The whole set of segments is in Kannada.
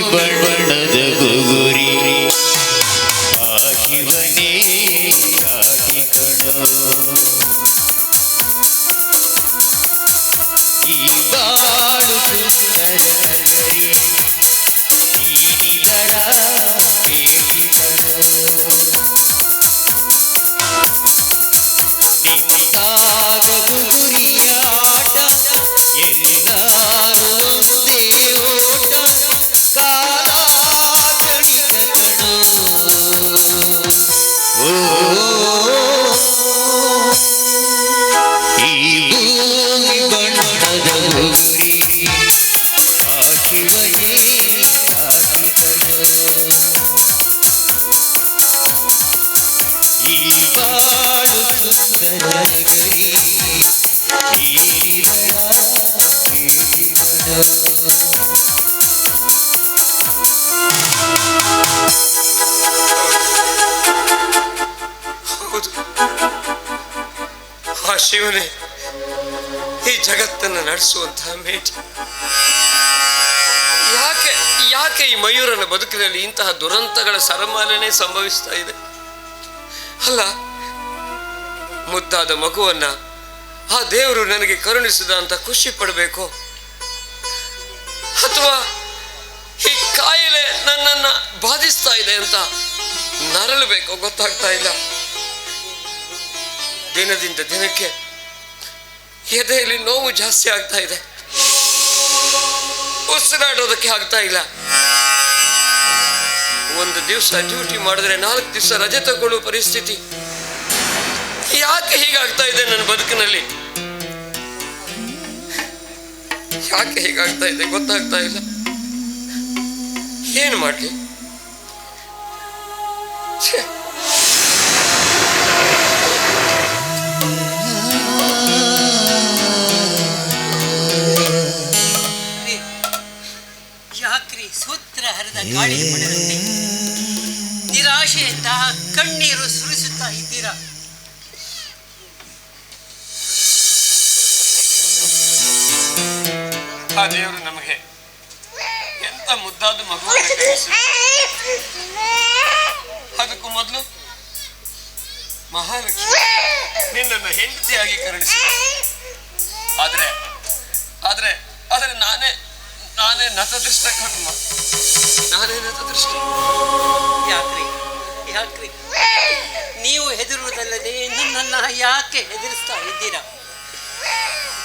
ಬಣ್ಣದ ಗುಗುರಿ ಹಾಕಿವನೇ ಈ ಬಾಳು ಸುಂದರ ಆ ಶಿವನೇ, ಈ ಜಗತ್ತನ್ನು ನಡೆಸುವಂತಹ ಮೇಟಿ ಯಾಕೆ ಯಾಕೆ ಈ ಮಯೂರನ ಬದುಕಿನಲ್ಲಿ ಇಂತಹ ದುರಂತಗಳ ಸರಮಾಲನೆ ಸಂಭವಿಸ್ತಾ ಇದೆ? ಅಲ್ಲ, ಮುದ್ದಾದ ಮಗುವನ್ನ ಆ ದೇವರು ನನಗೆ ಕರುಣಿಸಿದ ಅಂತ ಖುಷಿ ಪಡಬೇಕು. ಅಥವಾ ಈ ಕಾಯಿಲೆ ನನ್ನನ್ನ ಬಾಧಿಸ್ತಾ ಇದೆ ಅಂತ ನರಳಬೇಕು ಗೊತ್ತಾಗ್ತಾ ಇಲ್ಲ. ದಿನದಿಂದ ದಿನಕ್ಕೆ ಎದೆಯಲ್ಲಿ ನೋವು ಜಾಸ್ತಿ ಆಗ್ತಾ ಇದೆ. ಉಸಿರಾಡೋದಕ್ಕೆ ಆಗ್ತಾ ಇಲ್ಲ. ಒಂದು ದಿವಸ ಡ್ಯೂಟಿ ಮಾಡಿದ್ರೆ ನಾಲ್ಕು ದಿವಸ ರಜೆ ತಗೊಳ್ಳುವ ಪರಿಸ್ಥಿತಿ. ಯಾಕೆ ಹೀಗಾಗ್ತಾ ಇದೆ ನನ್ನ ಬದುಕಿನಲ್ಲಿ? ಯಾಕೆ ಹೀಗಾಗ್ತಾ ಇದೆ? ಗೊತ್ತಾಗ್ತಾ ಇಲ್ಲ. ಏನು ಮಾಡಲಿ? ಯಾಕ್ರಿ ಸೂತ್ರ ಹರಿದ ಗಾಳಿ ಪಡೆದಂತೆ ಕಣ್ಣೀರು ಸುರಿಸುತ್ತಾ ಇದ್ದೀರಾ? ಆ ದೇವರು ನಮಗೆ ಎಂತ ಮುದ್ದಾದ ಮಗು. ಅದಕ್ಕೂ ಮೊದಲು ಮಹಾಲಕ್ಷ್ಮಿ ನಿನ್ನನ್ನು ಹೆಂಡತಿಯಾಗಿ ಕರುಣಿಸಿ ಆದ್ರೆ ಆದ್ರೆ ಆದ್ರೆ ನಾನೇ ನಾನೇ ನತದೃಷ್ಟ ಕರ್ಮ. ನಾನೇ ನತದೃಷ್ಟ. ನನ್ನನ್ನ ಯಾಕೆ ಹೆದರಿಸ್ತಾ ಇದ್ದೀರಾ?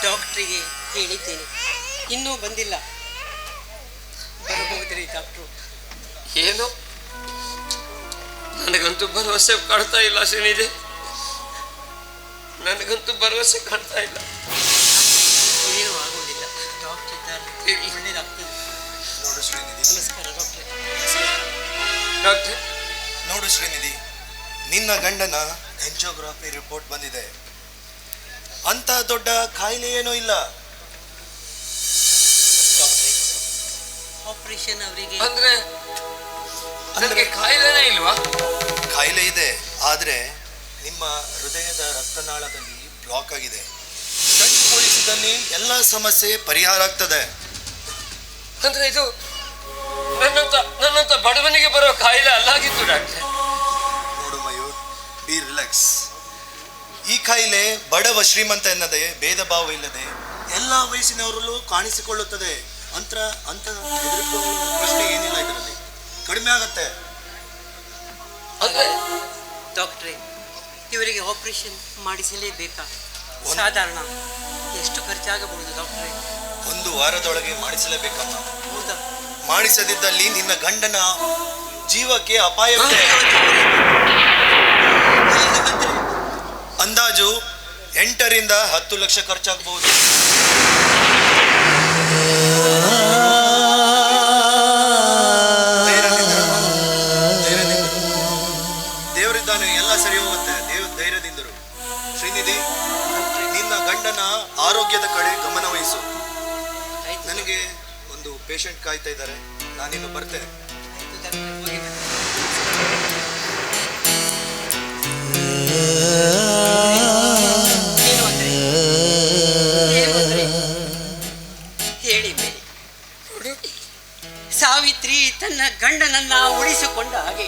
ಡಾಕ್ಟ್ರಿಗೆ ಹೇಳಿದ್ದೇನೆ. ಇನ್ನೂ ಬಂದಿಲ್ಲ. ಬರಬಹುದ್ರಿ ಡಾಕ್ಟ್ರು? ಏನು? ನನಗಂತೂ ಭರವಸೆ ಕಾಣ್ತಾ ಇಲ್ಲ ಶ್ರೀನಿಧಿ. ನನಗಂತೂ ಭರವಸೆ ಕಾಣ್ತಾ ಇಲ್ಲ. ಏನು ಆಗೋದಿಲ್ಲ. ಡಾಕ್ಟರ್ ಇದ್ದಾರೆ. ಒಳ್ಳೇದಾಗ್ತದೆ ನಮಸ್ಕಾರ ಡಾಕ್ಟ್ರೆ. ಡಾಕ್ಟ್ರೆ. ನೋಡು ಶ್ರೀನಿಧಿ ನಿನ್ನ ಗಂಡನ ಎಂಜೋಗ್ರಫಿ ರಿಪೋರ್ಟ್ ಬಂದಿದೆ. ಅಂತ ದೊಡ್ಡ ಕಾಯಿಲೆ ಏನೂ ಇಲ್ಲ. ಆಪರೇಷನ್ ಅವರಿಗೆ ಅಂದ್ರೆ ನನಗೆ ಕಾಯಿಲೆನೇ ಇಲ್ವಾ? ಕಾಯಿಲೆ ಇದೆ ಆದ್ರೆ ನಿಮ್ಮ ಹೃದಯದ ರಕ್ತನಾಳದಲ್ಲಿ ಬ್ಲಾಕ್ ಆಗಿದೆ. ಕಣ್ಣಿಗೊಳಿಸಿದಲ್ಲಿ ಎಲ್ಲ ಸಮಸ್ಯೆ ಪರಿಹಾರ ಆಗ್ತದೆ. ಅಂದ್ರೆ ಇದು ನನ್ನಂತ ನನ್ನಂತ ಬಡವನಿಗೆ ಬರೋ ಕಾಯಿಲೆ ಅಲ್ಲಾಗಿತ್ತು ಡಾಕ್ಟ್ರೆ. ಬಿ ರಿಲ್ಯಾಕ್ಸ್ ಈ ಕಾಯಿಲೆ ಬಡವ ಶ್ರೀಮಂತ ಎನ್ನದೆ ಭೇದ ಭಾವ ಇಲ್ಲದೆ ಎಲ್ಲ ವಯಸ್ಸಿನವರಲ್ಲೂ ಕಾಣಿಸಿಕೊಳ್ಳುತ್ತದೆ. ಅಂತರ ಅಂತ ಪ್ರಶ್ನೆ ಏನಿಲ್ಲ ಇದರಲ್ಲಿ. ಕಡಿಮೆ ಆಗತ್ತೆ. ಡಾಕ್ಟ್ರೆ ಇವರಿಗೆ ಆಪರೇಷನ್ ಮಾಡಿಸಲೇಬೇಕಾ? ಸಾಧಾರಣ. ಎಷ್ಟು ಖರ್ಚಾಗಬಹುದು ಡಾಕ್ಟ್ರೆ ಒಂದು ವಾರದೊಳಗೆ ಮಾಡಿಸಲೇಬೇಕಮ್ಮ. ಹೌದಾ? ಮಾಡಿಸದಿದ್ದಲ್ಲಿ ನಿನ್ನ ಗಂಡನ ಜೀವಕ್ಕೆ ಇಲ್ಲದಿದ್ದರೆ ಅಂದಾಜು ಎಂಟರಿಂದ ಹತ್ತು ಲಕ್ಷ ಖರ್ಚಾಗಬಹುದು. ದೇವರಿದ್ದಾನೆ ಎಲ್ಲ ಸರಿ ಹೋಗುತ್ತೆ. ದೇವ್ ಧೈರ್ಯದಿಂದರು. ಶ್ರೀನಿಧಿ ನಿನ್ನ ಗಂಡನ ಆರೋಗ್ಯದ ಕಡೆ ಗಮನ ವಹಿಸು. ಆಯ್ತು ನನಗೆ ಒಂದು ಪೇಷಂಟ್ ಕಾಯ್ತಾ ಇದ್ದಾರೆ. ನಾನಿನ್ನು ಬರ್ತೇನೆ. ಸಾವಿತ್ರಿ ತನ್ನ ಗಂಡನನ್ನ ಉಳಿಸಿಕೊಂಡ ಹಾಗೆ.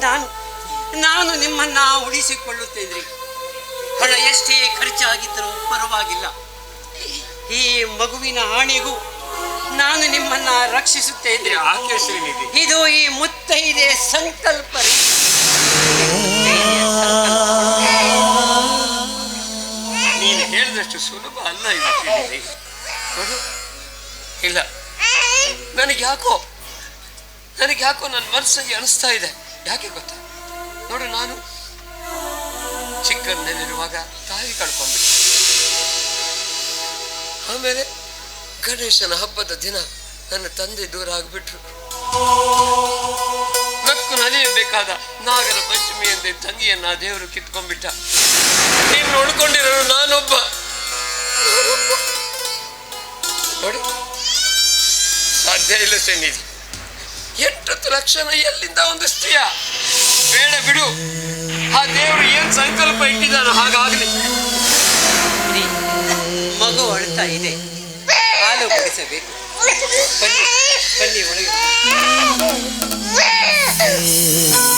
ನಾನು ನಾನು ನಿಮ್ಮನ್ನ ಉಳಿಸಿಕೊಳ್ಳುತ್ತೇನೆ. ಹಣ ಎಷ್ಟೇ ಖರ್ಚಾಗಿದ್ದರೂ ಪರವಾಗಿಲ್ಲ. ಈ ಮಗುವಿನ ಆಣೆಗೂ ನಾನು ನಿಮ್ಮನ್ನ ರಕ್ಷಿಸುತ್ತೇನೆ. ಇದು ಈ ಮುತ್ತೈದೆ ಸಂಕಲ್ಪ. ನೀನು ಹೇಳಿದಷ್ಟು ಸುಲಭ ಅಲ್ಲ ಇಲ್ಲ. ನನಗೆ ಯಾಕೋ ನನಗೆ ಯಾಕೋ ನನ್ನ ಮನಸ್ಸಿಗೆ ಅನಿಸ್ತಾ ಇದೆ. ಯಾಕೆ ಗೊತ್ತಾ? ನೋಡು, ನಾನು ಚಿಕ್ಕಂದಿರುವಾಗ ತಾಯಿ ಕಳ್ಕೊಂಡ್ಬಿಟ್ಟು ಆಮೇಲೆ ಗಣೇಶನ ಹಬ್ಬದ ದಿನ ನನ್ನ ತಂದೆ ದೂರ ಆಗಿಬಿಟ್ರು. ನಕ್ಕು ನಲಿಯಬೇಕಾದ ನಾಗರ ಪಂಚಮಿ ಎಂದೇ ತಂಗಿಯನ್ನ ದೇವರು ಕಿತ್ಕೊಂಡ್ಬಿಟ್ಟ. ನೀನು ನೋಡ್ಕೊಂಡಿರೋ ನಾನೊಬ್ಬ. ನೋಡು ಶೈಲಸೆ ಎಂಟತ್ತು ಲಕ್ಷಣ ಎಲ್ಲಿಂದ ಒಂದು ಸ್ತ್ರೀಯ? ಬೇಡ ಬಿಡು. ಆ ದೇವರು ಏನ್ ಸಂಕಲ್ಪ ಇಟ್ಟಿದ್ದಾನ ಹಾಗಾಗ್ಲಿ. ಮಗು ಅಳ್ತಾ ಇದೆ. ಹಾಲು ಕುಡಿಸಬೇಕು. ಬನ್ನಿ ಬನ್ನಿ ಒಳಗೆ.